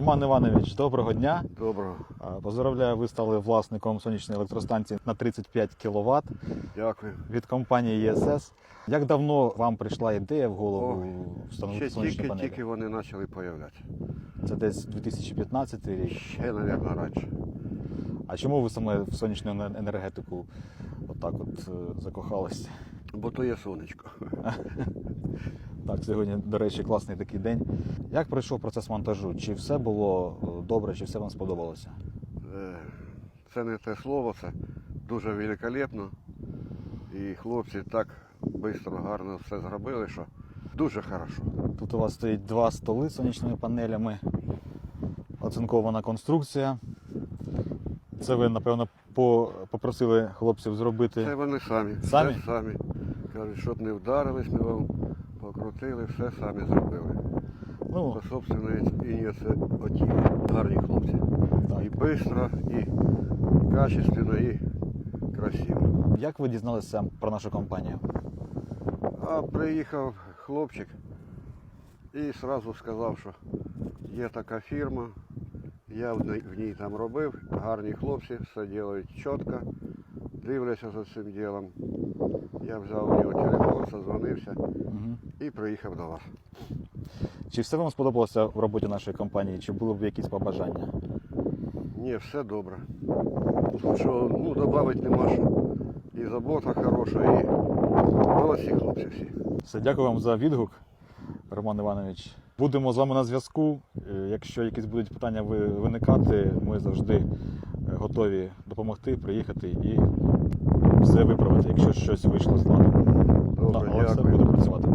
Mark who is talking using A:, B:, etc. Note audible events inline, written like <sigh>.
A: Роман Іванович, доброго дня.
B: Доброго,
A: Поздравляю, ви стали власником сонячної електростанції на 35 кВт
B: дякую.
A: від компанії ЄСС. Як давно вам прийшла ідея в голову
B: Ой,
A: встановити
B: Ще
A: сонячні
B: тільки,
A: панелі?
B: тільки вони почали появлятися.
A: Це десь 2015 рік.
B: Ще, мабуть, раніше.
A: А чому ви саме в сонячну енергетику отак от е, закохались?
B: Бо то є сонечко. <laughs>
A: Так, сьогодні, до речі, класний такий день. Як пройшов процес монтажу? Чи все було е, добре, чи все вам сподобалося?
B: Е, Це не те слово, це дуже великолепно. І хлопці так швидко, гарно все зробили, що дуже хорошо.
A: Тут у вас стоїть два столи з сонячними панелями, оцинкована конструкція. Це ви, напевно, попросили хлопців зробити.
B: Це вони самі.
A: Самі?
B: Все самі. Кажуть, щоб не вдарились, ми вам покрутили, все самі зробили.
A: Ну,
B: По собственної ініціативі. Гарні хлопці.
A: так.
B: І швидко, і качественно, і красиво.
A: Як ви дізналися про нашу компанію?
B: А приїхав хлопчик і одразу сказав, що є така фірма, я в ній- в ній там робив, гарні хлопці, все роблять чітко, дивляться за цим ділом. Я взяв у нього телефон, созвонився
A: Угу.
B: і приїхав до вас.
A: Чи все вам сподобалося в роботі нашої компанії, чи були б якісь побажання?
B: Ні, все добре. Тут що, ну, додати нема що. І забота хороша, і молодці хлопці всі.
A: Все, дякую вам за відгук, Роман Іванович. Будемо з вами на зв'язку. Е, Якщо якісь будуть питання виникати, ми завжди е, готові допомогти, приїхати і все виправити, якщо щось вийшло з ладу.
B: Добре,
A: Але все буде працювати